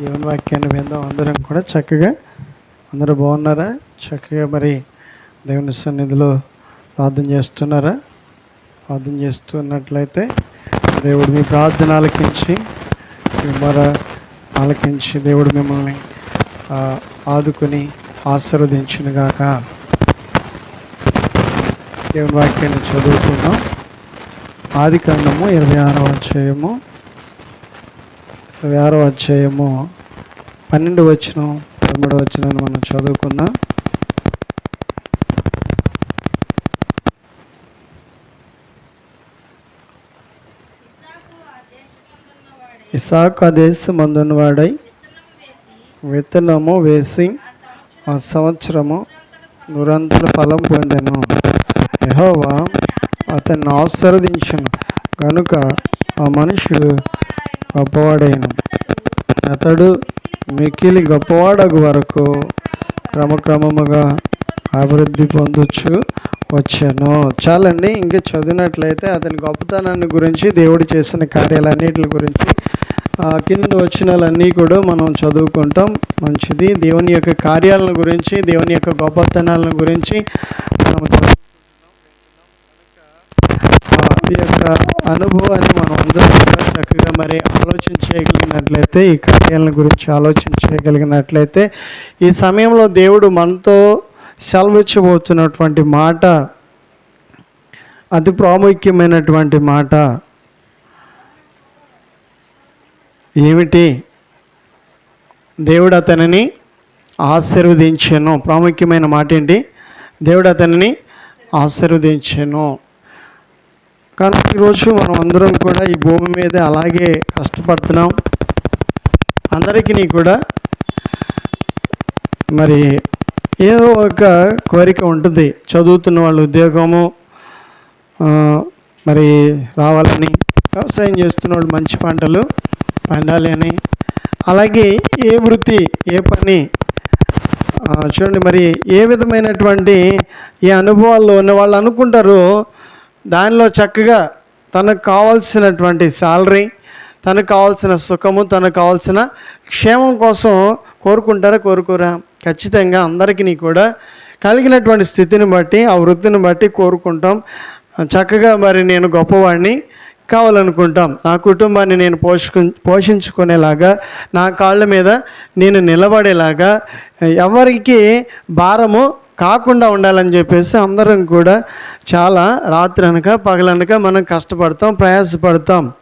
దేవుని వాక్యాన్ని విందాం. అందరం కూడా చక్కగా అందరూ బాగున్నారా? చక్కగా మరి దేవుని సన్నిధిలో ప్రార్థన చేస్తున్నారా? ప్రార్థన చేస్తున్నట్లయితే దేవుడు మీ ప్రార్థన ఆలకించి మరి ఆలకించి దేవుడు మిమ్మల్ని ఆదుకొని ఆశీర్వదించునుగాక. దేవుని వాక్యాన్ని చదువుకుందాం. ఆది కాండము ఇరవై ఆరవ అధ్యాయము. ఇరవై ఆరవ అధ్యాయము పన్నెండు వచ్చిన పదమూడు వచ్చిన మనం చదువుకుందాం. ఇసాకు ఆ దేశం మందున్నవాడై విత్తనము వేసి ఆ సంవత్సరము నిరంతర ఫలం పొందెను. యహోవా అతన్ని ఆశీర్వదించను. కనుక ఆ మనుషుడు గొప్పవాడైన. అతడు మిక్కిలి గొప్పవాడగు వరకు క్రమక్రమముగా అభివృద్ధి పొందొచ్చు వచ్చాను. చాలండి ఇంకా చదివినట్లయితే అతని గొప్పతనాన్ని గురించి దేవుడు చేసిన కార్యాలన్నిటి గురించి ఆ, కింద వచ్చినలన్నీ కూడా మనం చదువుకుంటాం. మంచిది. దేవుని యొక్క కార్యాలను గురించి దేవుని యొక్క గొప్పతనాలను గురించి మనం వాటి ఈ యొక్క అనుభవాన్ని మనం అందరం కూడా చక్కగా మరి ఆలోచన చేయగలిగినట్లయితే ఈ కార్యాలను గురించి ఆలోచన చేయగలిగినట్లయితే ఈ సమయంలో దేవుడు మనతో సెలవిచ్చబోతున్నటువంటి మాట అతి ప్రాముఖ్యమైనటువంటి మాట ఏమిటి? దేవుడు అతనిని ఆశీర్వదించాను. ప్రాముఖ్యమైన మాట ఏంటి? దేవుడు అతనిని ఆశీర్వదించాను. కానీ ఈరోజు మనం అందరం కూడా ఈ భూమి మీద అలాగే కష్టపడుతున్నాం. అందరికీ కూడా మరి ఏదో ఒక కోరిక ఉంటుంది. చదువుతున్న వాళ్ళు ఉద్యోగము మరి రావాలని వ్యవసాయం చేస్తున్న వాళ్ళు మంచి పంటలు పండాలి అని. అలాగే ఏ వృత్తి ఏ పని చూడండి మరి ఏ విధమైనటువంటి ఈ అనుభవాల్లో ఉన్న వాళ్ళు అనుకుంటారు దానిలో చక్కగా తనకు కావాల్సినటువంటి శాలరీ తనకు కావాల్సిన సుఖము తనకు కావాల్సిన క్షేమం కోసం కోరుకుంటారా? కోరుకోరా. ఖచ్చితంగా అందరికీ కూడా కలిగినటువంటి స్థితిని బట్టి ఆ వృత్తిని బట్టి కోరుకుంటాం. చక్కగా మరి నేను గొప్పవాడిని కావాలనుకుంటాం. నా కుటుంబాన్ని నేను పోషకు పోషించుకునేలాగా నా కాళ్ళ మీద నేను నిలబడేలాగా ఎవరికి భారము కాకుండా ఉండాలని చెప్పేసి అందరం కూడా చాలా రాత్రి అనక పగలనక మనం కష్టపడతాం ప్రయాసపడతాం.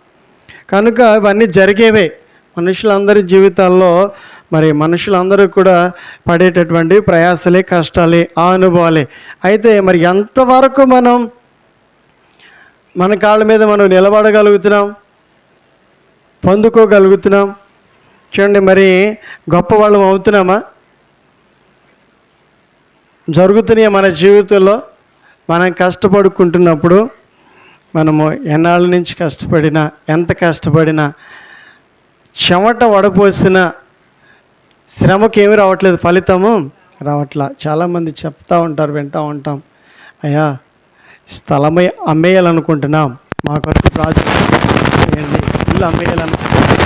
కనుక ఇవన్నీ జరిగేవే. మనుషులందరి జీవితాల్లో మరి మనుషులందరూ కూడా పడేటటువంటి ప్రయాసలే కష్టాలే ఆ అనుభవాలే. అయితే మరి ఎంతవరకు మనం మన కాళ్ళ మీద మనం నిలబడగలుగుతున్నాం? పొందుకోగలుగుతున్నాం? చూడండి మరి గొప్ప వాళ్ళం అవుతున్నామా? జరుగుతున్నాయి మన జీవితంలో. మనం కష్టపడుకుంటున్నప్పుడు మనము ఎన్నాళ్ళ నుంచి కష్టపడినా ఎంత కష్టపడినా చెమట వడపోసిన శ్రమకి ఏమి రావట్లేదు ఫలితము రావట్లా. చాలామంది చెప్తా ఉంటారు వింటూ ఉంటాం. అయ్యా స్థలమై అమ్మేయాలనుకుంటున్నాం. మా కొరకు ప్రాజెక్ట్ చేయండి ఇల్లు అమ్మేయాలనుకుంటున్నాం.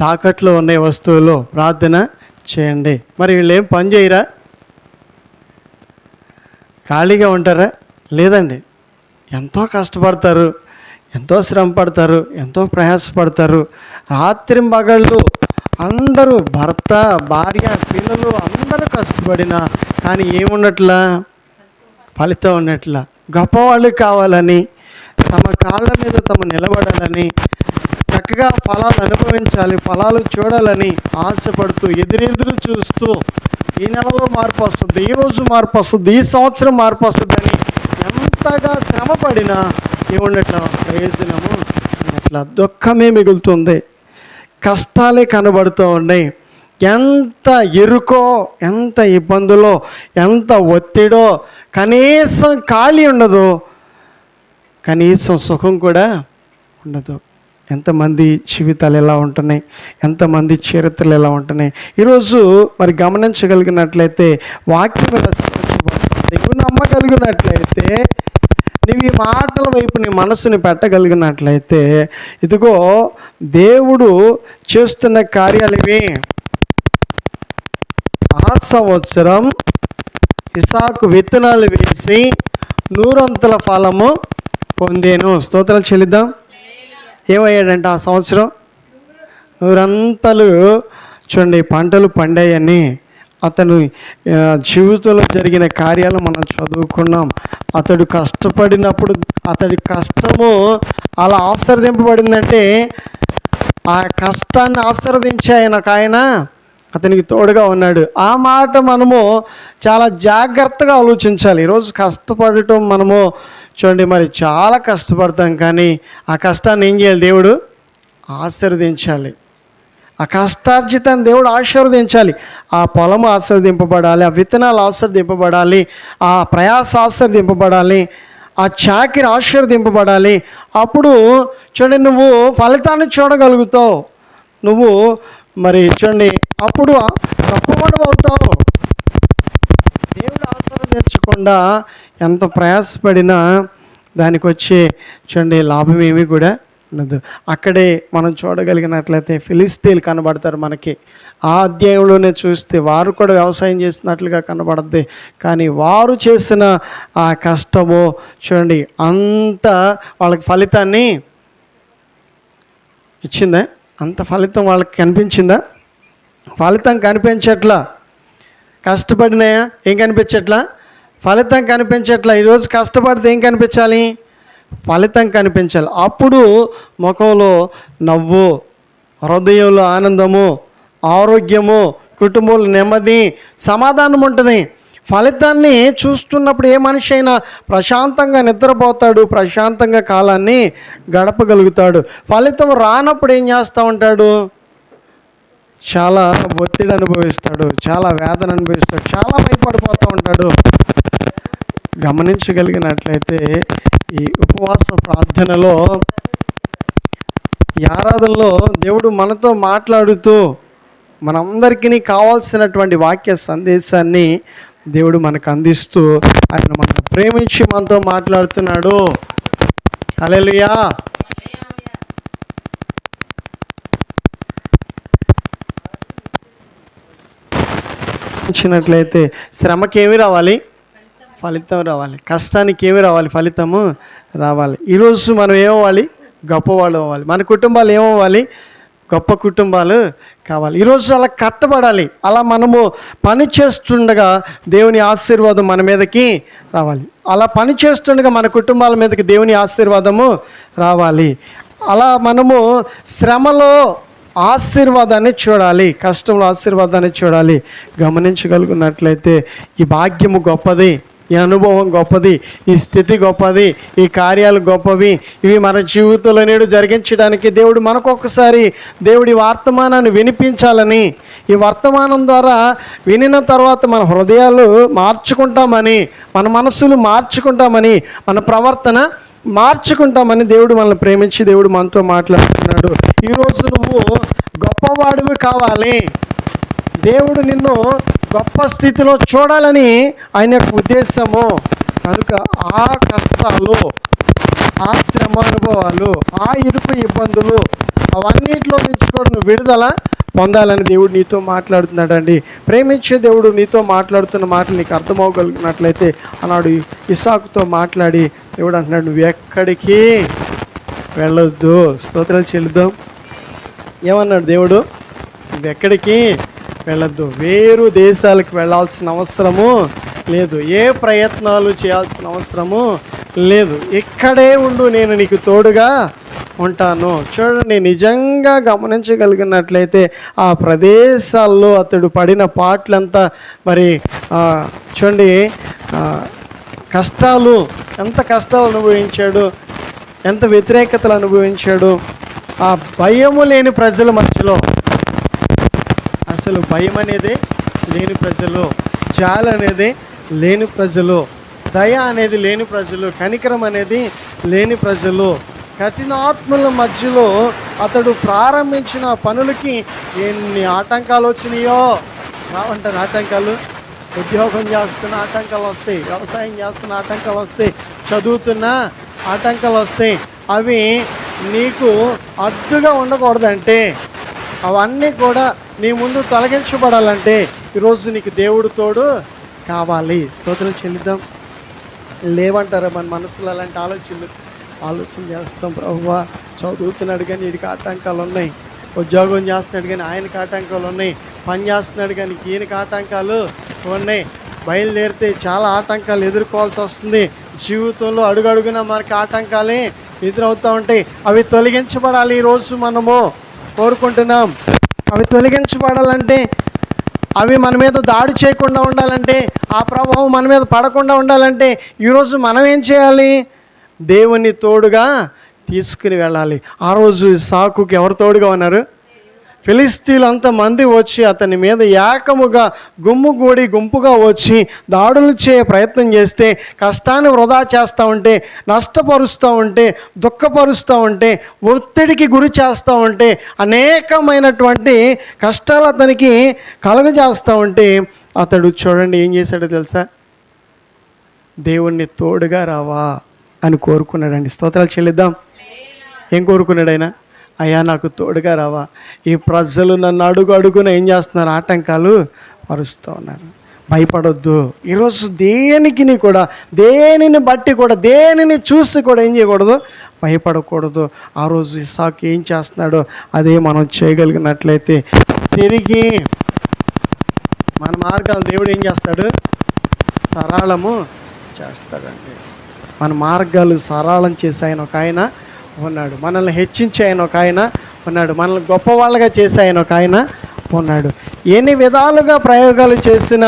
తాకట్లో ఉన్న వస్తువులు ప్రార్థన చేయండి. మరి వీళ్ళు ఏం పని చేయరా? ఖాళీగా ఉంటారా? లేదండి. ఎంతో కష్టపడతారు ఎంతో శ్రమ పడతారు ఎంతో ప్రయాసపడతారు. రాత్రి మగళ్ళు అందరూ భర్త భార్య పిల్లలు అందరూ కష్టపడినా కానీ ఏమున్నట్లా ఫలితం ఉన్నట్లా గొప్పవాళ్ళు కావాలని తమ కాళ్ళ మీద తమ నిలబడాలని చక్కగా ఫలాలు అనుభవించాలి ఫలాలు చూడాలని ఆశపడుతూ ఎదురెదురు చూస్తూ ఈ నెలలో మార్పు వస్తుంది ఈ రోజు మార్పు వస్తుంది ఈ సంవత్సరం మార్పు వస్తుందని ఎంతగా శ్రమ పడినా ఏముండట్ల ప్రయోజనము అట్లా దుఃఖమే మిగులుతుంది. కష్టాలే కనబడుతూ ఉన్నాయి. ఎంత ఎరుకో ఎంత ఇబ్బందులో ఎంత ఒత్తిడో కనీసం ఖాళీ ఉండదు కనీసం సుఖం కూడా ఉండదు. ఎంతమంది జీవితాలు ఎలా ఉంటున్నాయి? ఎంతమంది చరిత్రలు ఎలా ఉంటున్నాయి? ఈరోజు మరి గమనించగలిగినట్లయితే వాక్యం ఇలా నువ్వు నమ్మగలిగినట్లయితే నీవు ఈ మాటల వైపు నీ మనసుని పెట్టగలిగినట్లయితే ఇదిగో దేవుడు చేస్తున్న కార్యాలేమి ఆ సంవత్సరం ఇసాకు విత్తనాలు వేసి నూరంతుల ఫలము పొందేను. స్తోత్రాలు చెల్లిద్దాం. ఏమయ్యాడంటే ఆ సంవత్సరం? నూరంతలు చూడండి పంటలు పండాయని. అతను జీవితంలో జరిగిన కార్యాలు మనం చదువుకున్నాం. అతడు కష్టపడినప్పుడు అతడి కష్టము అలా ఆశ్రదింపబడిందంటే ఆ కష్టాన్ని ఆశీర్వదించే ఆయన ఒక ఆయన అతనికి తోడుగా ఉన్నాడు. ఆ మాట మనము చాలా జాగ్రత్తగా ఆలోచించాలి. ఈరోజు కష్టపడటం మనము చూడండి మరి చాలా కష్టపడతాం కానీ ఆ కష్టాన్ని ఏం చేయాలి దేవుడు? ఆశీర్వదించాలి. ఆ కష్టార్జితాన్ని దేవుడు ఆశీర్వదించాలి. ఆ పొలం ఆశీర్వదింపబడాలి ఆ విత్తనాలు ఆశీర్వదింపబడాలి ఆ ప్రయాస ఆశీర్వదింపబడాలి ఆ చాకిరి ఆశీర్వదింపబడాలి. అప్పుడు చూడండి నువ్వు ఫలితాన్ని చూడగలుగుతావు. నువ్వు మరి చూడండి అప్పుడు గొప్పవాడు అవుతావు. ఆశీర్వదించకుండా ఎంత ప్రయాసపడినా దానికి వచ్చే చూడండి లాభం ఏమీ కూడా ఉండదు. అక్కడే మనం చూడగలిగినట్లయితే ఫిలిస్తీన్లు కనబడతారు మనకి. ఆ అధ్యాయంలోనే చూస్తే వారు కూడా వ్యవసాయం చేస్తున్నట్లుగా కనబడద్ది. కానీ వారు చేసిన ఆ కష్టము చూడండి అంత వాళ్ళకి ఫలితాన్ని ఇచ్చిందా? అంత ఫలితం వాళ్ళకి కనిపించిందా? ఫలితం కనిపించట్లా. కష్టపడినాయా? ఏం కనిపించట్లా? ఫలితం కనిపించట్లా. ఈరోజు కష్టపడితే ఏం కనిపించాలి? ఫలితం కనిపించాలి. అప్పుడు ముఖంలో నవ్వు హృదయంలో ఆనందము ఆరోగ్యము కుటుంబంలో నెమ్మది సమాధానం ఉంటుంది. ఫలితాన్ని చూస్తున్నప్పుడు ఏ మనిషి అయినా ప్రశాంతంగా నిద్రపోతాడు ప్రశాంతంగా కాలాన్ని గడపగలుగుతాడు. ఫలితం రానప్పుడు ఏం చేస్తూ ఉంటాడు? చాలా ఒత్తిడి అనుభవిస్తాడు చాలా వేదన అనుభవిస్తాడు చాలా భయపడిపోతూ ఉంటాడు. గమనించగలిగినట్లయితే ఈ ఉపవాస ప్రార్థనలో ఈ ఆరాధనలో దేవుడు మనతో మాట్లాడుతూ మనందరికీ కావాల్సినటువంటి వాక్య సందేశాన్ని దేవుడు మనకు అందిస్తూ ఆయన మన ప్రేమించి మనతో మాట్లాడుతున్నాడు. హల్లెలూయా. ఇచ్చినట్లయితే శ్రమకి ఏమి రావాలి? ఫలితం రావాలి. కష్టానికి ఏమి రావాలి? ఫలితము రావాలి. ఈరోజు మనం ఏమవ్వాలి? గొప్పవాళ్ళు అవ్వాలి. మన కుటుంబాలు ఏమవ్వాలి? గొప్ప కుటుంబాలు కావాలి. ఈరోజు అలా కట్టబడాలి. అలా మనము పని చేస్తుండగా దేవుని ఆశీర్వాదం మన మీదకి రావాలి. అలా పని చేస్తుండగా మన కుటుంబాల మీదకి దేవుని ఆశీర్వాదము రావాలి. అలా మనము శ్రమలో ఆశీర్వాదాన్ని చూడాలి కష్టంలో ఆశీర్వాదాన్ని చూడాలి. గమనించగలుగున్నట్లయితే ఈ భాగ్యము గొప్పది ఈ అనుభవం గొప్పది ఈ స్థితి గొప్పది ఈ కార్యాలు గొప్పవి. ఇవి మన జీవితంలో నేడు జరిగించడానికి దేవుడు మనకొకసారి దేవుడి వర్తమానాన్ని వినిపించాలని ఈ వర్తమానం ద్వారా వినిన తర్వాత మన హృదయాలు మార్చుకుంటామని మన మనసులు మార్చుకుంటామని మన ప్రవర్తన మార్చుకుంటామని దేవుడు మనల్ని ప్రేమించి దేవుడు మనతో మాట్లాడుతున్నాడు. ఈరోజు నువ్వు గొప్పవాడివి కావాలి. దేవుడు నిన్ను గొప్ప స్థితిలో చూడాలని ఆయన యొక్క ఉద్దేశము. కనుక ఆ కష్టాలు ఆ శ్రమ అనుభవాలు ఆ ఇరుకు ఇబ్బందులు అవన్నిటిలో నుంచి కూడా నువ్వు విడుదల పొందాలని దేవుడు నీతో మాట్లాడుతున్నాడండి. ప్రేమించే దేవుడు నీతో మాట్లాడుతున్న మాటలు నీకు అర్థమవగలిగినట్లయితే అన్నాడు ఇసాకుతో మాట్లాడి దేవుడు అంటున్నాడు నువ్వు ఎక్కడికి వెళ్ళొద్దు. స్తోత్రాలు చెల్లుద్దాం. ఏమన్నాడు దేవుడు? నువ్వు ఎక్కడికి వెళ్ళొద్దు. వేరు దేశాలకు వెళ్ళాల్సిన అవసరము లేదు. ఏ ప్రయత్నాలు చేయాల్సిన అవసరము లేదు. ఇక్కడే ఉండు నేను నీకు తోడుగా ఉంటాను. చూడండి నిజంగా గమనించగలిగినట్లయితే ఆ ప్రదేశాల్లో అతడు పడిన పాటలంతా మరి చూడండి కష్టాలు ఎంత కష్టాలు అనుభవించాడు ఎంత వ్యతిరేకతలు అనుభవించాడు ఆ భయము లేని ప్రజల మధ్యలో అసలు భయం అనేది లేని ప్రజలు జాలి అనేది లేని ప్రజలు దయ అనేది లేని ప్రజలు కనికరం అనేది లేని ప్రజలు. కఠినాత్ముల మధ్యలో అతడు ప్రారంభించిన పనులకి ఎన్ని ఆటంకాలు వచ్చినాయో రావంటారు ఆటంకాలు? ఉద్యోగం చేస్తున్న ఆటంకాలు వస్తాయి వ్యవసాయం చేస్తున్న ఆటంకాలు వస్తాయి చదువుతున్న ఆటంకాలు వస్తాయి. అవి నీకు అడ్డుగా ఉండకూడదంటే అవన్నీ కూడా నీ ముందు తొలగించబడాలంటే ఈరోజు నీకు దేవుడు తోడు కావాలి. స్తోత్రం చెల్లిద్దాం. లేవంటారా మన మనసులో అలాంటి ఆలోచనలు? ఆలోచన చేస్తాం ప్రభువా చదువుతున్నాడు కానీ వీడికి ఆటంకాలు ఉన్నాయి. ఉద్యోగం చేస్తున్నాడు కానీ ఆయనకి ఆటంకాలు ఉన్నాయి. పని చేస్తున్నాడు కానీ ఈయనకి ఆటంకాలు ఉన్నాయి. బయలుదేరితే చాలా ఆటంకాలు ఎదుర్కోవాల్సి వస్తుంది. జీవితంలో అడుగడుగున మనకి ఆటంకాలే ఎదురవుతూ ఉంటాయి. అవి తొలగించబడాలి ఈరోజు మనము కోరుకుంటున్నాం. అవి తొలగించబడాలంటే అవి మన మీద దాడి చేయకుండా ఉండాలంటే ఆ ప్రభావం మన మీద పడకుండా ఉండాలంటే ఈరోజు మనం ఏం చేయాలి? దేవుని తోడుగా తీసుకుని వెళ్ళాలి. ఆ రోజు సాకుకి ఎవరు తోడుగా ఉన్నారు? ఫిలిస్తీన్లు అంతమంది వచ్చి అతని మీద ఏకముగా గుమ్ముగూడి గుంపుగా వచ్చి దాడులు చేయ ప్రయత్నం చేస్తే కష్టాన్ని వృధా చేస్తూ ఉంటే నష్టపరుస్తూ ఉంటే దుఃఖపరుస్తూ ఉంటే ఒత్తిడికి గురి చేస్తూ ఉంటే అనేకమైనటువంటి కష్టాలు అతనికి కలుగజేస్తూ ఉంటే అతడు చూడండి ఏం చేశాడో తెలుసా? దేవుణ్ణి తోడుగా రావా అని కోరుకున్నాడండి. స్తోత్రాలు చెల్లిద్దాం. ఏం కోరుకున్నాడు ఆయన? అయ్యా నాకు తోడుగా రావా. ఈ ప్రజలు నన్ను అడుగు అడుగున ఏం చేస్తున్నారు? ఆటంకాలు పరుస్తూ ఉన్నారు. భయపడొద్దు. ఈరోజు దేనికిని కూడా దేనిని బట్టి కూడా దేనిని చూసి కూడా ఏం చేయకూడదు? భయపడకూడదు. ఆ రోజు ఇసాకు ఏం చేస్తున్నాడో అదే మనం చేయగలిగినట్లయితే తిరిగి మన మార్గాలు దేవుడు ఏం చేస్తాడు? సరళము చేస్తాడండి. మన మార్గాలు సరళం చేసే ఆయన ఒక ఆయన. ఉన్నాడు. మనల్ని హెచ్చించే ఆయన ఒక ఆయన ఉన్నాడు. మనల్ని గొప్పవాళ్ళగా చేసే ఆయన ఒక ఆయన ఉన్నాడు. ఎన్ని విధాలుగా ప్రయోగాలు చేసిన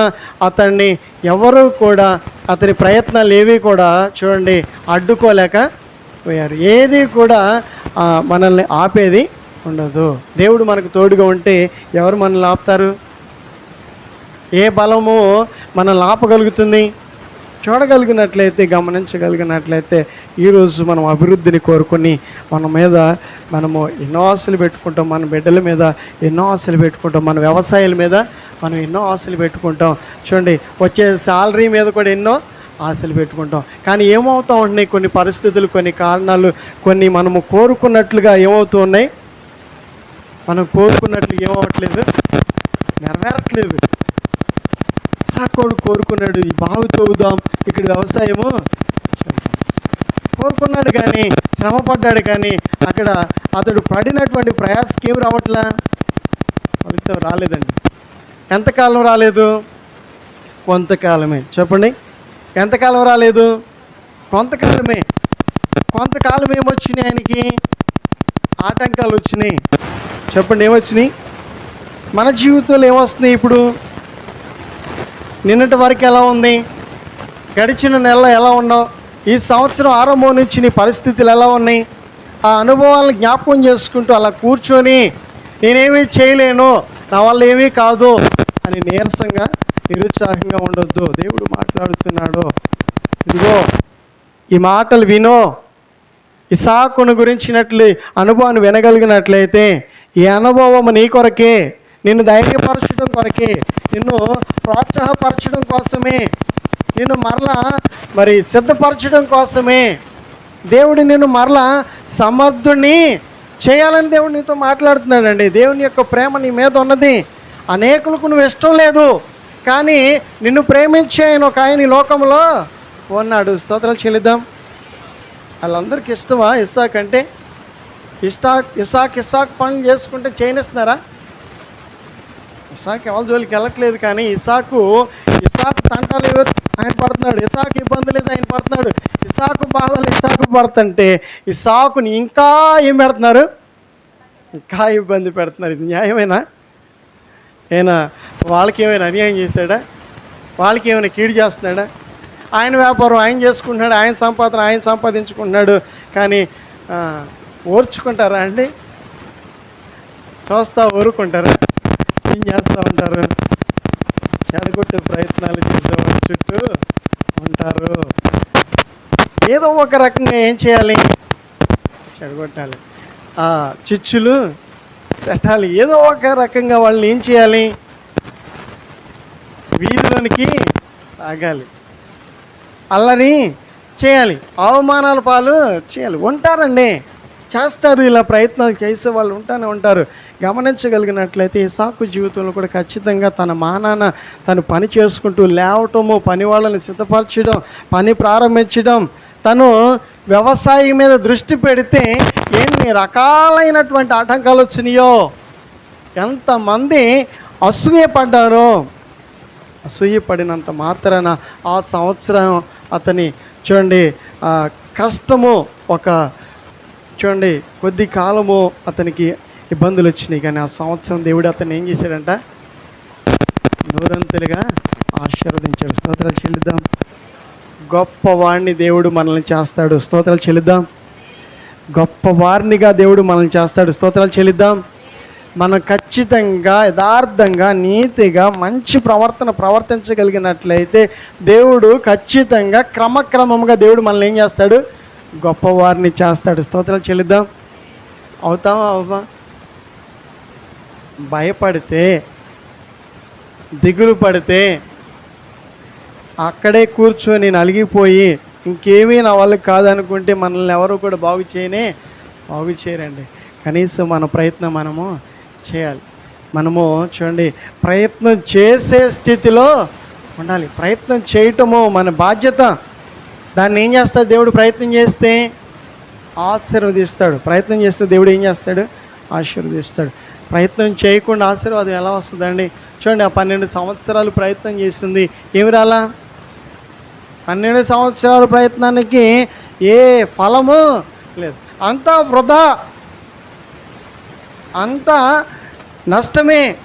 అతన్ని ఎవరు కూడా అతని ప్రయత్నాలు ఏవి కూడా చూడండి అడ్డుకోలేక పోయారు. ఏది కూడా మనల్ని ఆపేది ఉండదు. దేవుడు మనకు తోడుగా ఉంటే ఎవరు మనల్ని ఆపుతారు? ఏ బలము మనల్ని ఆపగలుగుతుంది? చూడగలిగినట్లయితే గమనించగలిగినట్లయితే ఈరోజు మనం అభివృద్ధిని కోరుకొని మన మీద మనము ఎన్నో ఆశలు పెట్టుకుంటాం మన బిడ్డల మీద ఎన్నో ఆశలు పెట్టుకుంటాం మన వ్యవసాయాల మీద మనం ఎన్నో ఆశలు పెట్టుకుంటాం. చూడండి వచ్చే శాలరీ మీద కూడా ఎన్నో ఆశలు పెట్టుకుంటాం. కానీ ఏమవుతూ ఉంటున్నాయి? కొన్ని పరిస్థితులు కొన్ని కారణాలు కొన్ని మనము కోరుకున్నట్లుగా ఏమవుతూ ఉన్నాయి? మనం కోరుకున్నట్లు ఏమవట్లేదు నెరవేరట్లేదు. ఇస్సాకోడు కోరుకున్నాడు ఈ బావి తవ్వుదాం ఇక్కడ వ్యవసాయము కోరుకున్నాడు కానీ శ్రమ పడ్డాడు కానీ అక్కడ అతడు పడినటువంటి ప్రయాసకి ఏమి రావట్లా? ఫలితం రాలేదండి. ఎంతకాలం రాలేదు? కొంతకాలమే. చెప్పండి. ఎంతకాలం రాలేదు? కొంతకాలమే. కొంతకాలం ఏమొచ్చినాయి ఆయనకి? ఆటంకాలు వచ్చినాయి చెప్పండి ఏమొచ్చినాయి? మన జీవితంలో ఏమొస్తున్నాయి ఇప్పుడు? నిన్నటి వరకు ఎలా ఉంది? గడిచిన నెల ఎలా ఉన్నావు? ఈ సంవత్సరం ఆరంభం నుంచి నీ పరిస్థితులు ఎలా ఉన్నాయి? ఆ అనుభవాలను జ్ఞాపకం చేసుకుంటూ అలా కూర్చొని నేనేమీ చేయలేను నా వల్ల ఏమీ కాదు అని నీరసంగా నిరుత్సాహంగా ఉండొద్దు. దేవుడు మాట్లాడుతున్నాడు. ఇదిగో ఈ మాటలు వినో. ఇసాకును గురించినట్లు అనుభవాన్ని వినగలిగినట్లయితే ఈ అనుభవం నీ కొరకే. నిన్ను ధైర్యపరచడం కొరకే నిన్ను ప్రోత్సాహపరచడం కోసమే నిన్ను మరలా మరి సిద్ధపరచడం కోసమే దేవుడు నిన్ను మరలా సమర్థుని చేయాలని దేవుడు నీతో మాట్లాడుతున్నాడండి. దేవుని యొక్క ప్రేమ నీ మీద ఉన్నది. అనేకులకు నువ్వు ఇష్టం లేదు కానీ నిన్ను ప్రేమించే ఆయన ఒక ఆయన ఈ లోకంలో ఉన్నాడు. స్తోత్రాలు చెల్లిద్దాం. వాళ్ళందరికీ ఇష్టమా? ఇస్సాక్ అంటే ఇస్టాక్ ఇసాక్ ఇసాక్ పనులు చేసుకుంటే చేయనిస్తున్నారా ఇసాక్ ఎవరి జోలికి వెళ్ళట్లేదు కానీ ఇసాకు ఇసాకు తంటాలు ఆయన పడుతున్నాడు. ఇసాకు ఇబ్బంది లేదు ఆయన పడుతున్నాడు. ఇసాకు బాధలు ఇసాకు పడుతుంటే ఇసాకుని ఇంకా ఏం పెడుతున్నారు? ఇంకా ఇబ్బంది పెడుతున్నారు. ఇది న్యాయమేనా? ఏనా? వాళ్ళకి ఏమైనా అన్యాయం చేశాడా? వాళ్ళకి ఏమైనా కీడు చేస్తున్నాడా? ఆయన వ్యాపారం ఆయన చేసుకుంటున్నాడు ఆయన సంపాదన ఆయన సంపాదించుకుంటున్నాడు. కానీ ఓర్చుకుంటారా అండి? చూస్తా ఊరుకుంటారా ఏం చేస్తూ ఉంటారు? చెడగొట్టే ప్రయత్నాలు చేసేవాళ్ళ చుట్టూ ఉంటారు. ఏదో ఒక రకంగా ఏం చేయాలి? చెడగొట్టాలి. చిచ్చులు పెట్టాలి. ఏదో ఒక రకంగా వాళ్ళని ఏం చేయాలి? వీధిలోనికి తాగాలి అల్లని చేయాలి. అవమానాల పాలు చేయాలి. ఉంటారండి. చేస్తారు ఇలా ప్రయత్నాలు చేసే వాళ్ళు ఉంటానే ఉంటారు. గమనించగలిగినట్లయితే ఇసాకు జీవితంలో కూడా ఖచ్చితంగా తన మానాన తను పని చేసుకుంటూ లేవటము పని వాళ్ళని సిద్ధపరచడం పని ప్రారంభించడం తను వ్యవసాయం మీద దృష్టి పెడితే ఎన్ని రకాలైనటువంటి ఆటంకాలు వచ్చినాయో ఎంతమంది అసూయపడ్డారో అసూయపడినంత మాత్రాన ఆ సంవత్సరం అతని చూడండి కష్టము ఒక చూడండి కొద్ది కాలము అతనికి ఇబ్బందులు వచ్చినాయి. కానీ ఆ సంవత్సరం దేవుడు అతను ఏం చేశాడంట? నూరంతులుగా ఆశీర్వదించాడు. స్తోత్రాలు చెల్లిద్దాం. గొప్పవాడిని దేవుడు మనల్ని చేస్తాడు. స్తోత్రాలు చెల్లిద్దాం. గొప్పవారినిగా దేవుడు మనల్ని చేస్తాడు. స్తోత్రాలు చెల్లిద్దాం. మనం ఖచ్చితంగా యథార్థంగా నీతిగా మంచి ప్రవర్తన ప్రవర్తించగలిగినట్లయితే దేవుడు ఖచ్చితంగా క్రమక్రమంగా దేవుడు మనల్ని ఏం చేస్తాడు? గొప్పవారిని చేస్తాడు. స్తోత్రాలు చెల్లిద్దాం. అవుతావా అవ్వా? భయపడితే దిగులు పడితే అక్కడే కూర్చొని నలిగిపోయి ఇంకేమీ నా వాళ్ళకి కాదనుకుంటే మనల్ని ఎవరు కూడా బాగు చేయనే బాగు చేయరండి. కనీసం మన ప్రయత్నం మనము చేయాలి. మనము చూడండి ప్రయత్నం చేసే స్థితిలో ఉండాలి. ప్రయత్నం చేయటము మన బాధ్యత. దాన్ని ఏం చేస్తాడు? దేవుడు ప్రయత్నం చేస్తే ఆశీర్వదిస్తాడు. ప్రయత్నం చేస్తే దేవుడు ఏం చేస్తాడు? ఆశీర్వదిస్తాడు. ప్రయత్నం చేయకుండా ఆశీర్వాదం ఎలా వస్తుందండి? చూడండి ఆ పన్నెండు సంవత్సరాలు ప్రయత్నం చేసింది. ఏమి రాలా? పన్నెండు సంవత్సరాల ప్రయత్నానికి ఏ ఫలము లేదు. అంతా వృధా. అంతా నష్టమే.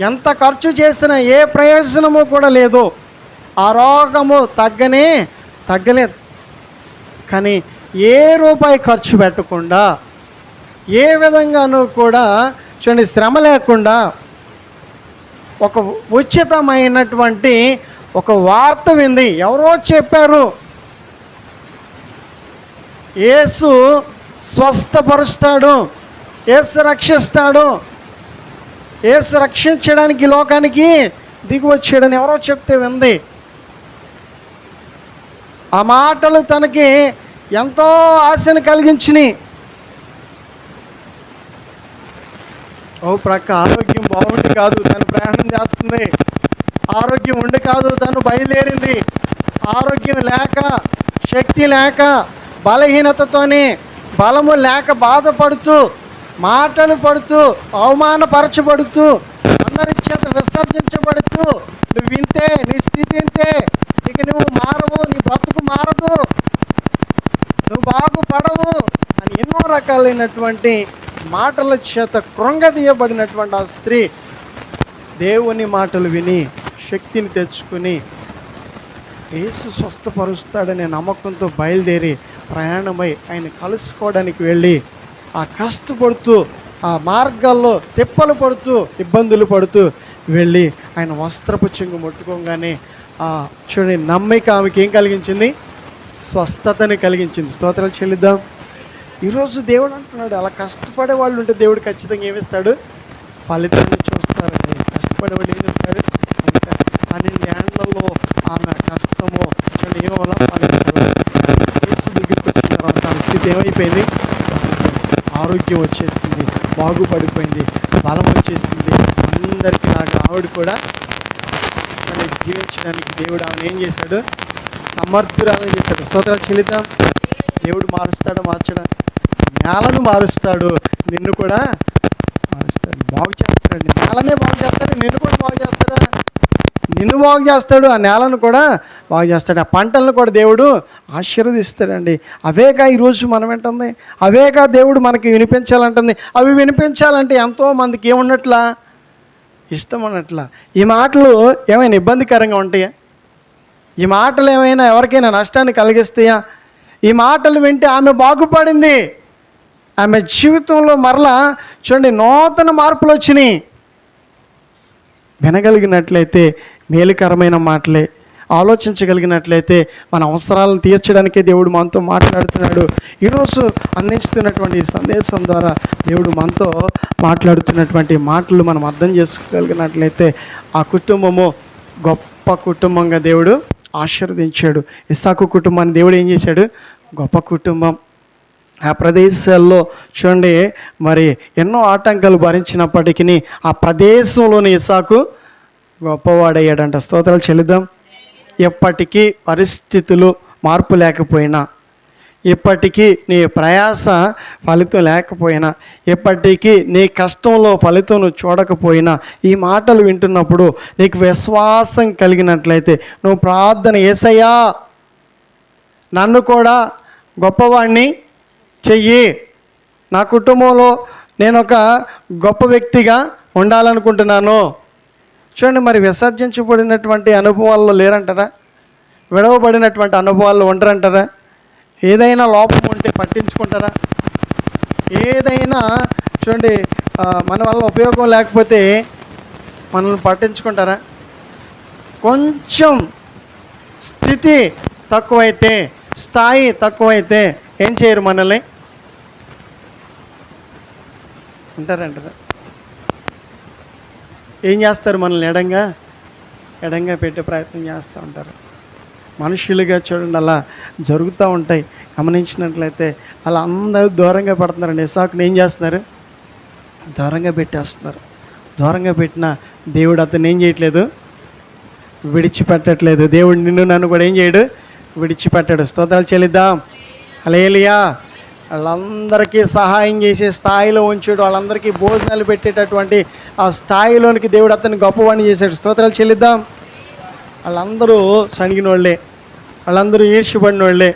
ఎంత ఖర్చు చేసినా ఏ ప్రయోజనము కూడా లేదు. ఆ రోగము తగ్గనే తగ్గలేదు. కానీ ఏ రూపాయి ఖర్చు పెట్టకుండా ఏ విధంగానూ కూడా చూడండి శ్రమ లేకుండా ఒక ఉచితమైనటువంటి ఒక వార్త వింది. ఎవరో చెప్పారు. యేసు స్వస్థపరుస్తాడు. యేసు రక్షిస్తాడు. యేసు రక్షించడానికి లోకానికి దిగి వచ్చాడని ఎవరో చెప్తే వింది. ఆ మాటలు తనకి ఎంతో ఆశను కలిగించినాయి ఓ ప్రక్క ఆరోగ్యం బాగుండి కాదు తను ప్రయాణం చేస్తుంది. ఆరోగ్యం ఉండి కాదు తను బయలుదేరింది. ఆరోగ్యం లేక శక్తి లేక బలహీనతతోనే బలము లేక బాధపడుతూ మాటలు పడుతూ అవమానపరచబడుతూ అందరి చేత విసర్జించబడుతూ నువ్వు వింతే నీ స్థితి ఇంతే ఇక నువ్వు మారవు నీ బ్రతుకు మారదు. నువ్వు బాగుపడవు అని ఎన్నో రకాలైనటువంటి మాటల చేత కృంగదీయబడినటువంటి ఆ స్త్రీ దేవుని మాటలు విని శక్తిని తెచ్చుకుని యేసు స్వస్థపరుస్తాడనే నమ్మకంతో బయలుదేరి ప్రయాణమై ఆయన కలుసుకోవడానికి వెళ్ళి ఆ కష్టపడుతూ ఆ మార్గాల్లో తిప్పలు పడుతూ ఇబ్బందులు పడుతూ వెళ్ళి ఆయన వస్త్రపు చెంగు ముట్టుకోగానే చూడండి నమ్మిక ఆమెకి ఏం కలిగించింది? స్వస్థతని కలిగించింది. స్తోత్రాలు చెల్లిద్దాం. ఈరోజు దేవుడు అంటున్నాడు అలా కష్టపడే వాళ్ళు ఉంటే దేవుడు ఖచ్చితంగా ఏమిస్తాడు ఫలితాన్ని చూస్తారండి కష్టపడే వాళ్ళు ఏం చేస్తారు? ఫలితాన్ని. ల్యాండ్లలో ఆమె కష్టము చూడండి ఏమో ఫలితాలు. దగ్గరికి వచ్చిన తర్వాత ఆమె స్థితి ఏమైపోయింది? ఆరోగ్యం వచ్చేసింది బాగుపడిపోయింది బలం వచ్చేసింది. అందరికీ నాకు ఆవిడ కూడా తను జీవించడానికి దేవుడు ఆమెను ఏం చేశాడు? సమర్థురాలని చేశాడు? స్తోత్రాలు చెల్లిద్దాం. దేవుడు మారుస్తాడు మార్చడా. నేలను మారుస్తాడు. నిన్ను కూడా మారుస్తాడు. బాగు చేస్తాడు. నేలనే బాగు చేస్తాడు. నిన్ను కూడా బాగు చేస్తాడా? నిన్ను బాగు చేస్తాడు. ఆ నేలను కూడా బాగు చేస్తాడు. ఆ పంటలను కూడా దేవుడు ఆశీర్వదిస్తాడండి. అవేగా ఈరోజు మనం వింటుంది? అవేగా దేవుడు మనకి వినిపించాలంటుంది? అవి వినిపించాలంటే ఎంతో మందికి ఏమున్నట్లా? ఇష్టం అన్నట్ల. ఈ మాటలు ఏమైనా ఇబ్బందికరంగా ఉంటాయా? ఈ మాటలు ఏమైనా ఎవరికైనా నష్టాన్ని కలిగిస్తాయా? ఈ మాటలు వింటే ఆమె బాగుపడింది. ఆమె జీవితంలో మరలా చూడండి నూతన మార్పులు వచ్చినాయి. వినగలిగినట్లయితే మేలుకరమైన మాటలే. ఆలోచించగలిగినట్లయితే మన అవసరాలను తీర్చడానికే దేవుడు మనతో మాట్లాడుతున్నాడు. ఈరోజు అందిస్తున్నటువంటి సందేశం ద్వారా దేవుడు మనతో మాట్లాడుతున్నటువంటి మాటలు మనం అర్థం చేసుకోగలిగినట్లయితే ఆ కుటుంబము గొప్ప కుటుంబంగా దేవుడు ఆశీర్వదించాడు. ఇస్సాకు కుటుంబాన్ని దేవుడు ఏం చేశాడు? గొప్ప కుటుంబం. ఆ ప్రదేశాల్లో చూడండి మరి ఎన్నో ఆటంకాలు భరించినప్పటికీ ఆ ప్రదేశంలోని ఇసాకు గొప్పవాడయ్యాడంట. స్తోత్రాలు చెల్లిద్దాం. ఎప్పటికీ పరిస్థితులు మార్పు లేకపోయినా ఇప్పటికీ నీ ప్రయాస ఫలితం లేకపోయినా ఇప్పటికీ నీ కష్టంలో ఫలితం చూడకపోయినా ఈ మాటలు వింటున్నప్పుడు నీకు విశ్వాసం కలిగినట్లయితే నువ్వు ప్రార్థన ఏసయ్యా నన్ను కూడా గొప్పవాణ్ణి చెయ్యి. నా కుటుంబంలో నేను ఒక గొప్ప వ్యక్తిగా ఉండాలనుకుంటున్నాను. చూడండి మరి విసర్జించబడినటువంటి అనుభవాల్లో లేరంటారా? విడవబడినటువంటి అనుభవాల్లో ఉండరంటారా? ఏదైనా లోపం ఉంటే పట్టించుకుంటారా? ఏదైనా చూడండి మన వల్ల ఉపయోగం లేకపోతే మనల్ని పట్టించుకుంటారా? కొంచెం స్థితి తక్కువైతే స్థాయి తక్కువైతే ఏం చేయరు మనల్ని? ఉంటారంటారా? ఏం చేస్తారు మనల్ని? ఎడంగా? ఎడంగా పెట్టే ప్రయత్నం చేస్తూ ఉంటారు. మనుషులుగా చూడండి అలా జరుగుతూ ఉంటాయి. గమనించినట్లయితే అలా అందరూ దూరంగా పడుతున్నారండి. ఇసాకుని ఏం చేస్తున్నారు? దూరంగా పెట్టేస్తున్నారు. దూరంగా పెట్టిన దేవుడు అతను ఏం చేయట్లేదు? విడిచిపెట్టట్లేదు. దేవుడు నిన్ను నన్ను కూడా ఏం చేయడు? విడిచిపెట్టాడు. స్తోత్రాలు చెల్లిద్దాం. అలేలియా వాళ్ళందరికీ సహాయం చేసే స్థాయిలో ఉంచాడు. వాళ్ళందరికీ భోజనాలు పెట్టేటటువంటి ఆ స్థాయిలోనికి దేవుడు అతన్ని గొప్పవాణి చేశాడు. స్తోత్రాలు చెల్లిద్దాం. వాళ్ళందరూ సణిగిన వాళ్ళే వాళ్ళందరూ ఈర్ష్యపడిన వాళ్ళే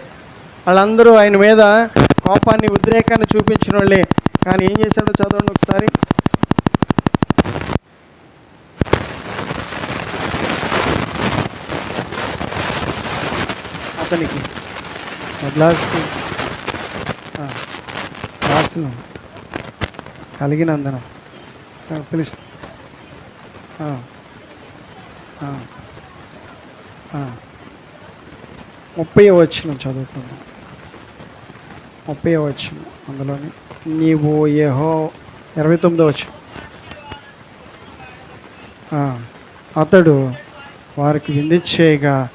వాళ్ళందరూ ఆయన మీద కోపాన్ని ఉద్రేకాన్ని చూపించిన వాళ్ళే కానీ ఏం చేశాడో చదవండి ఒకసారి. అతనికి. లాస్ట్కి రాసును కలిగినందున ఆ, ముప్పై వచ్చిన చదువుకుందాం. ముప్పై వచ్చిన అందులోని నీవు ఏహో ఇరవై తొమ్మిదో వచ్చిన అతడు వారికి విందు చేయగా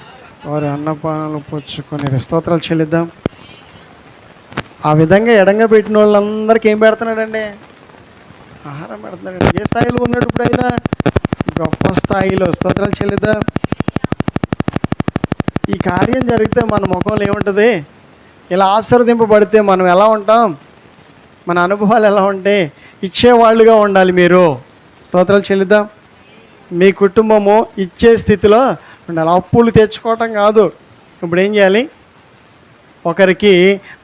వారి అన్నపానాలు పుచ్చుకొని స్తోత్రాలు చెల్లిద్దాం. ఆ విధంగా ఎడంగా పెట్టిన వాళ్ళందరికీ ఏం పెడుతున్నాడండి? ఆహారం పెడుతున్నాడండి. ఏ స్థాయిలో ఉన్నాడు ఇప్పుడైనా గొప్ప స్థాయిలో. స్తోత్రాలు చెల్లిద్దాం. ఈ కార్యం జరిగితే మన ముఖంలో ఏముంటుంది? ఇలా ఆశీర్వదింపబడితే మనం ఎలా ఉంటాం? మన అనుభవాలు ఎలా ఉంటాయి ఇచ్చేవాళ్ళుగా ఉండాలి మీరు. స్తోత్రాలు చెల్లిద్దాం. మీ కుటుంబము ఇచ్చే స్థితిలో ఉండాలి. అప్పులు తెచ్చుకోవటం కాదు. ఇప్పుడు ఏం చేయాలి? ఒకరికి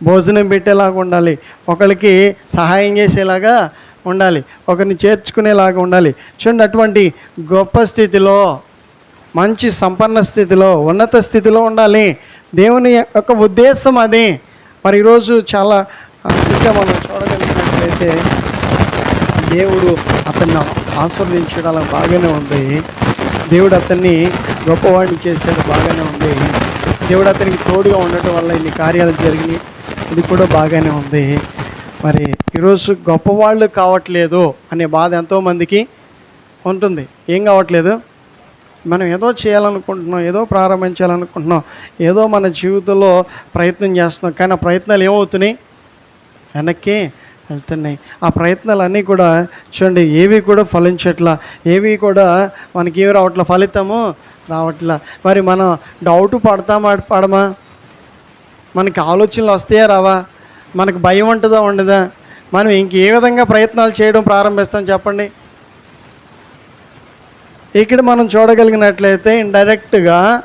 భోజనం పెట్టేలాగా ఉండాలి ఒకరికి సహాయం చేసేలాగా ఉండాలి ఒకరిని చేర్చుకునేలాగా ఉండాలి. చూడండి అటువంటి గొప్ప స్థితిలో మంచి సంపన్న స్థితిలో ఉన్నత స్థితిలో ఉండాలి. దేవుని యొక్క ఉద్దేశం అది. మరి ఈరోజు చాలా ఆ, ఇంకా మనం చూడగలిగినట్లయితే దేవుడు అతన్ని ఆస్వాదించడం అలా బాగానే ఉంది. దేవుడు అతన్ని గొప్పవాడిని చేశాడు బాగానే ఉంది. దేవుడు అతనికి తోడుగా ఉండటం వల్ల ఇన్ని కార్యాలు జరిగినాయి. ఇది కూడా బాగానే ఉంది. మరి ఈరోజు గొప్పవాళ్ళు కావట్లేదు అనే బాధ ఎంతోమందికి ఉంటుంది. ఏం కావట్లేదు? మనం ఏదో చేయాలనుకుంటున్నాం ఏదో ప్రారంభించాలనుకుంటున్నాం ఏదో మన జీవితంలో ప్రయత్నం చేస్తున్నాం. కానీ ఆ ప్రయత్నాలు ఏమవుతున్నాయి? వెనక్కి వెళ్తున్నాయి. ఆ ప్రయత్నాలన్నీ కూడా చూడండి ఏవి కూడా ఫలించట్లా ఏవి కూడా మనకి ఏమి రావట్ల ఫలితము? రావట్లా. మరి మనం డౌట్ పడతామా పడమా? మనకి ఆలోచనలు వస్తాయా రావా? మనకు భయం ఉంటుందా ఉండదా? మనం ఇంకే విధంగా ప్రయత్నాలు చేయడం ప్రారంభిస్తాం చెప్పండి. ఇక్కడ మనం చూడగలిగినట్లయితే ఇండైరెక్ట్గా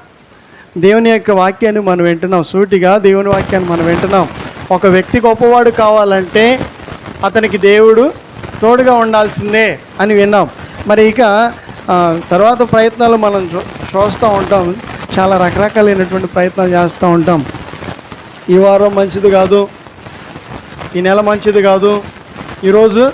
దేవుని యొక్క వాక్యాన్ని మనం వింటున్నాం. సూటిగా దేవుని వాక్యాన్ని మనం వింటున్నాం. ఒక వ్యక్తి గొప్పవాడు కావాలంటే అతనికి దేవుడు తోడుగా ఉండాల్సిందే అని విన్నాం. మరి ఇక తర్వాత ప్రయత్నాలు మనం చూ చూస్తూ ఉంటాం. చాలా రకరకాలైనటువంటి ప్రయత్నాలు చేస్తూ ఉంటాం. ఈ వారం మంచిది కాదు. ఈ నెల మంచిది కాదు. ఈరోజు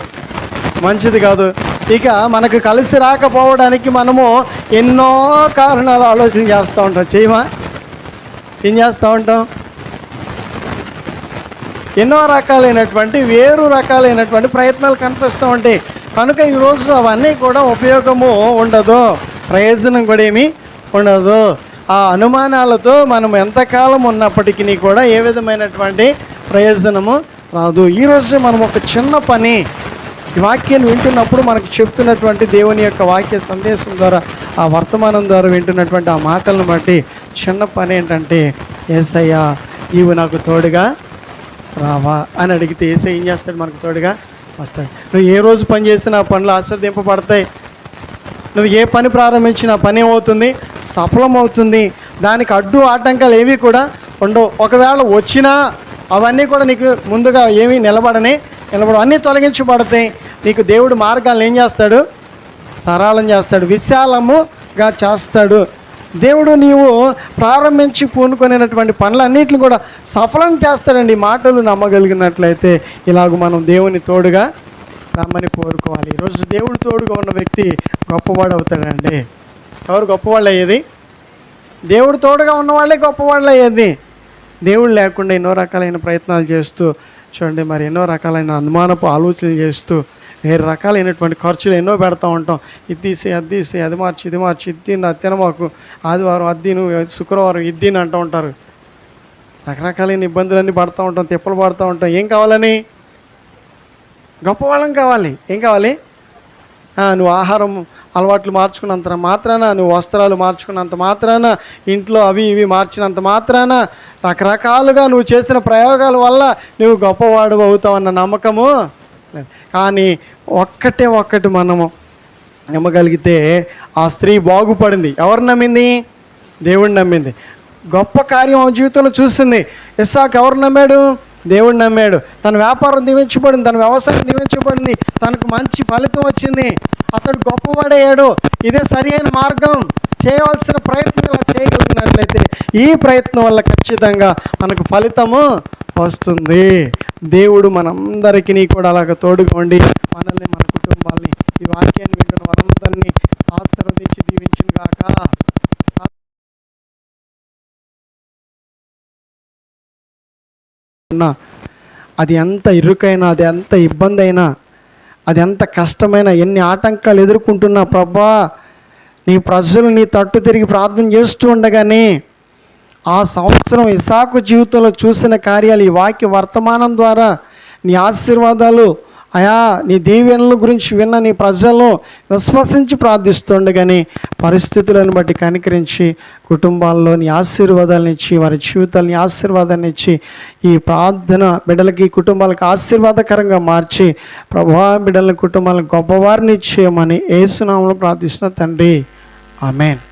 మంచిది కాదు. ఇక మనకు కలిసి రాకపోవడానికి మనము ఎన్నో కారణాలు ఆలోచన చేస్తూ ఉంటాం. చేయమా? ఏం చేస్తూ ఉంటాం? ఎన్నో రకాలైనటువంటి వేరు రకాలైనటువంటి ప్రయత్నాలు కనిపిస్తూ ఉంటాయి. కనుక ఈరోజు అవన్నీ కూడా ఉపయోగము ఉండదు. ప్రయోజనం కూడా ఏమీ ఉండదు ఆ అనుమానాలతో మనం ఎంతకాలం ఉన్నప్పటికీ కూడా ఏ విధమైనటువంటి ప్రయోజనము రాదు. ఈరోజు మనం ఒక చిన్న పని ఈ వాక్యాన్ని వింటున్నప్పుడు మనకు చెప్తున్నటువంటి దేవుని యొక్క వాక్య సందేశం ద్వారా ఆ వర్తమానం ద్వారా వింటున్నటువంటి ఆ మాటలను బట్టి చిన్న పని ఏంటంటే ఏసయ్యా నీవు నాకు తోడుగా రావా అని అడిగితే ఏసై ఏం చేస్తాడు మనకు తోడుగా వస్తాడు. నువ్వు ఏ రోజు పని చేసినా పనులు ఆశ్రదింపబడతాయి. నువ్వు ఏ పని ప్రారంభించినా పని ఏమవుతుంది? సఫలమవుతుంది. దానికి అడ్డు ఆటంకాలు ఏవి కూడా ఉండవు. ఒకవేళ వచ్చినా అవన్నీ కూడా నీకు ముందుగా ఏమీ నిలబడని నిలబడవు. అన్నీ తొలగించబడతాయి. నీకు దేవుడు మార్గాలను ఏం చేస్తాడు? సరళం చేస్తాడు. విశాలముగా చేస్తాడు. దేవుడు నీవు ప్రారంభించి పూనుకొనినటువంటి పనులన్నింటిని కూడా సఫలం చేస్తాడండి. మాటలు నమ్మగలిగినట్లయితే ఇలాగ మనం దేవుని తోడుగా రమ్మని కోరుకోవాలి. ఈరోజు దేవుడు తోడుగా ఉన్న వ్యక్తి గొప్పవాడు అవుతాడండి ఎవరు గొప్పవాళ్ళు అయ్యేది? దేవుడు తోడుగా ఉన్నవాళ్ళే గొప్పవాళ్ళు అయ్యేది. దేవుడు లేకుండా ఎన్నో రకాలైన ప్రయత్నాలు చేస్తూ చూడండి మరి ఎన్నో రకాలైన అనుమానపు ఆలోచనలు చేస్తూ వేరే రకాలైనటువంటి ఖర్చులు ఎన్నో పెడతా ఉంటాం. ఇది తీసి అది తీసి అది మార్చి ఇది మార్చి ఇది తిన్న అది తినమాకు ఆదివారం అది తిను శుక్రవారం ఇది తిని అంటూ ఉంటారు. రకరకాలైన ఇబ్బందులన్నీ పడుతూ ఉంటాం తిప్పలు పడుతూ ఉంటాం. ఏం కావాలని? గొప్పవాళ్ళం కావాలి. ఏం కావాలి? నువ్వు ఆహారం అలవాట్లు మార్చుకున్నంత మాత్రాన నువ్వు వస్త్రాలు మార్చుకున్నంత మాత్రాన ఇంట్లో అవి ఇవి మార్చినంత మాత్రాన రకరకాలుగా నువ్వు చేసిన ప్రయోగాల వల్ల నువ్వు గొప్పవాడు అవుతావన్న నమ్మకము కానీ ఒక్కటే ఒక్కటి మనము నమ్మగలిగితే ఆ స్త్రీ బాగుపడింది. ఎవరు నమ్మింది? దేవుడిని నమ్మింది. గొప్ప కార్యం ఆమె జీవితంలో చూసింది. ఇస్సాక్ ఎవరు నమ్మాడు? దేవుడు నమ్మాడు. తన వ్యాపారం దీవించబడింది తన వ్యవసాయం దీవించబడింది తనకు మంచి ఫలితం వచ్చింది. అతడు గొప్పవాడయ్యాడు. ఇదే సరి అయిన మార్గం. చేయవలసిన ప్రయత్నం ఇలా చేయగలిగినట్లయితే ఈ ప్రయత్నం వల్ల ఖచ్చితంగా మనకు ఫలితము వస్తుంది. దేవుడు మనందరికీ కూడా అలాగ తోడుగా ఉండి మనల్ని మన కుటుంబాల్ని ఈ వాక్యాన్ని వింటున్న వారందరినీ ఆశీర్వదించి దీవించిన గాక ఉన్నా అది ఎంత ఇరుకైనా అది ఎంత ఇబ్బంది అయినా అది ఎంత కష్టమైనా ఎన్ని ఆటంకాలు ఎదుర్కొంటున్నా ప్రభా నీ ప్రజలు నీ తట్టు తిరిగి ప్రార్థన చేస్తూ ఉండగానే ఆ సంవత్సరం ఇసాకు జీవితంలో చూసిన కార్యాలు ఈ వాక్య వర్తమానం ద్వారా నీ ఆశీర్వాదాలు అయా నీ దీవెనల గురించి విన్న నీ ప్రజలను విశ్వసించి ప్రార్థిస్తుండగానే పరిస్థితులను బట్టి కనికరించి కుటుంబాల్లో నీ ఆశీర్వాదాలను ఇచ్చి వారి జీవితాలని ఆశీర్వాదాన్ని ఇచ్చి ఈ ప్రార్థన బిడ్డలకి కుటుంబాలకు ఆశీర్వాదకరంగా మార్చి ప్రభా బిడ్డల కుటుంబాలను గొప్పవారిని ఇచ్చేయమని ఏసునామంలో ప్రార్థిస్తున్న తండ్రి. ఆమెన్.